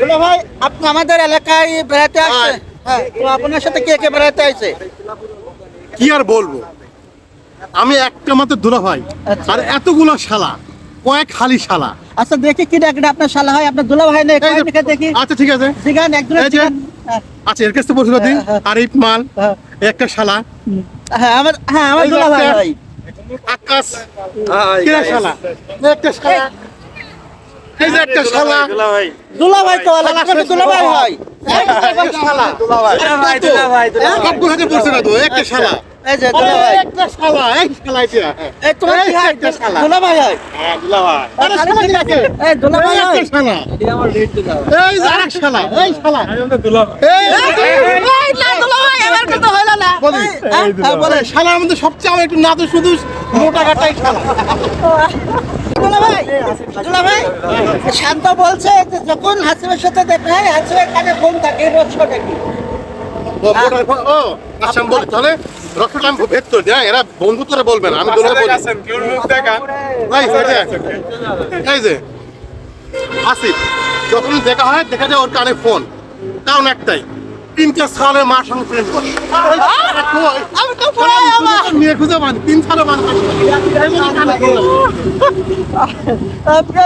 দুলা ভাই আপনি আমাদের এলাকায় বেড়াতে আসছে হ্যাঁ তো আপনার সাথে কে কে বেড়াতে আসছে কি আর বলব? আমি একটা মাত্র দুলা ভাই আচ্ছা। আর এতগুলো শালা কয়েক খালি শালা। আচ্ছা দেখি কি ডাকটা আপনার শালা হয়। আপনার দুলা ভাই নেই এই দেখি। আচ্ছা ঠিক আছে। জিগান একজন এই জিগান। হ্যাঁ, আচ্ছা এর কাছে পরিচিত দিন। হ্যাঁ, হ্যাঁ। আর ইট মাল একটা শালা। হ্যাঁ আমার হ্যাঁ আমার দুলা ভাই ভাই। আকাশ শালা? একটা শালা। এই যে একটা শালা। দুলা ভাই তো এলাকা শালা দুলা ভাই দুলা হয়। একটা শালা। কাপড় হাতে পড়ছে না তো একটা শালা। এই যে দুলা ভাই একটা শালা এক শালা এটা এই তোমার কি হয়? একটা শালা। দুলা ভাই হয়। হ্যাঁ দুলা ভাই আরে শালা শালা কি আছে। এই দুলা ভাই এই হয়। একটা শালা এই যে আরেক শালা এই শালা। এই এই দুলা ভাই আমার না বলি। হ্যাঁ, হ্যাঁ, বলে শালার মধ্যে সবচেয়ে আমার একটু নাদু শুধু মোটা কাটাই শালা। দুলা ভাই ভাই শান্ত বলছে যে যখন হাসিমের সাথে দেখা হয় হাসিমের কানে ফোন থাকে ও মোটা ও আচ্ছা আমি বলি তাহলে রক্তটা আমি ভেদ করে দিই। হ্যাঁ? এরা বন্ধু তোরা বলবে না আমি দোলা বলি। ভাই এই যে এই যে আসিফ যখন দেখা হয় দেখা যায় ওর কানে ফোন। কারণ একটাই তিনটা সালের মার সঙ্গে প্রেম পড়াই খুঁজে পান তিন সালে আপনার